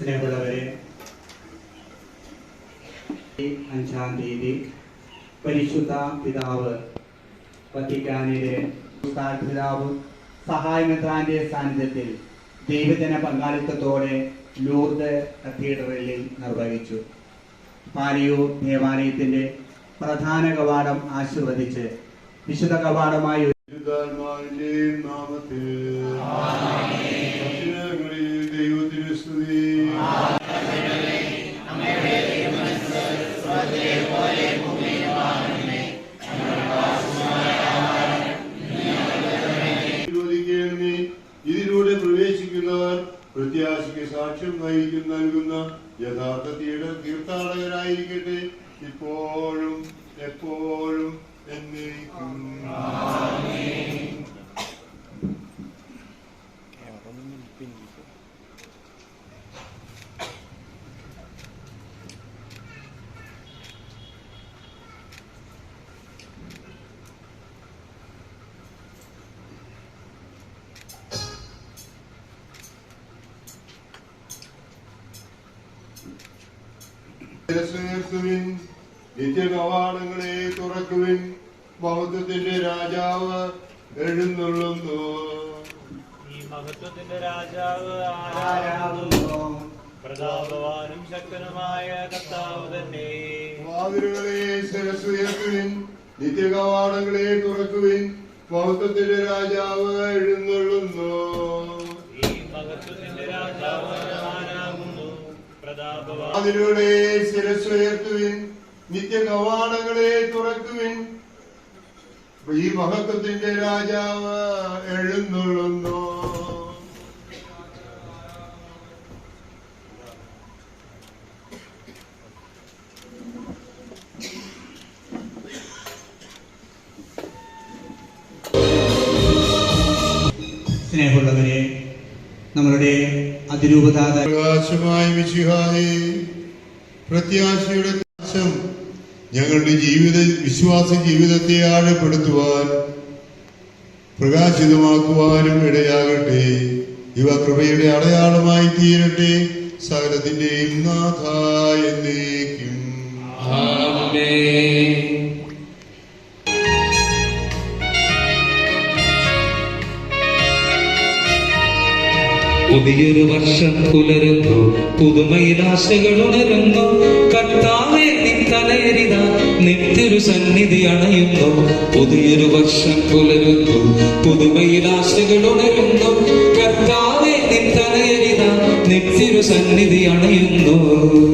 സ്നേഹമുള്ളവരെ ഈ അഞ്ചാം തീയതി പരിശുദ്ധ പിതാവ് വത്തിക്കാനിലെ പിതാവ് പിതാവ് സഹായമെത്രാന്റെ സാന്നിധ്യത്തിൽ ദൈവജന പങ്കാളിത്തത്തോടെ ലൂർദ് കത്തീഡ്രലിൽ നിർവഹിച്ചു. പാലിയൂർ ദേവാലയത്തിന്റെ പ്രധാന കവാടം ആശീർവദിച്ച് വിശുദ്ധ കവാടമായി നാമത്തിൽ? ഇതിലൂടെ പ്രവേശിക്കുന്നവർ പ്രത്യാശയ്ക്ക് സാക്ഷ്യം നയിക്കും നൽകുന്ന യഥാർത്ഥത്തിയുടെ തീർത്ഥാടകരായിരിക്കട്ടെ. ഇപ്പോഴും എപ്പോഴും എന്നേക്കും. ശിരസ്സുയർത്തുവിൻ നിത്യകവാടങ്ങളെ തുറക്കുവിൻ ബൗദ്ധത്തിന്റെ രാജാവ് എഴുന്നള്ളുന്നു. ഈ മഹത്വത്തിന്റെ രാജാവ് ആരാകുന്നു? പ്രതാപവാനും ശക്തനുമായ കർത്താവ് തന്നെ. വാതിലുകളെ ശിരസ്സുയർത്തുവിൻ നിത്യകവാടങ്ങളെ തുറക്കുവിൻ മഹത്വത്തിന്റെ രാജാവ് എഴുന്നള്ളുന്നു ഈ മഹത്വത്തിന്റെ രാജാവ് ആരാകുന്നു പ്രതാപവാൻ അതിലൂടെ ശിരസ്സുയർത്തുവിൻ നിത്യകവാടങ്ങളെ തുറക്കുവിൻ. ഈ മഹത്വത്തിന്റെ രാജാവ് എഴുന്നള്ളുന്നു. സ്നേഹമുള്ളവരെ നമ്മളുടെ അതിരൂപതാത പ്രകാശമായ മിശിഹായെ പ്രത്യാശയുടെ പ്രകാശം ഞങ്ങളുടെ ജീവിത വിശ്വാസ ജീവിതത്തെ ആഴപ്പെടുത്തുവാൻ പ്രകാശിതമാക്കുവാനും ഇടയാകട്ടെ. ഇവ കൃപയുടെ അടയാളമായി തീരട്ടെ. സകലത്തിന്റെയും നാഥ എന്നേക്കും. പുതിയൊരു വർഷം പുലരുന്നു. ഉണരുന്നു കർത്താവെ നിൻ നിത്യൊരു സന്നിധി അണയുന്നു. പുതിയൊരു വർഷം പുലരുന്നു. ഉണരുന്നു കർത്താവെ നിത്യൊരു നിത്യരു സന്നിധി അണയുന്നു.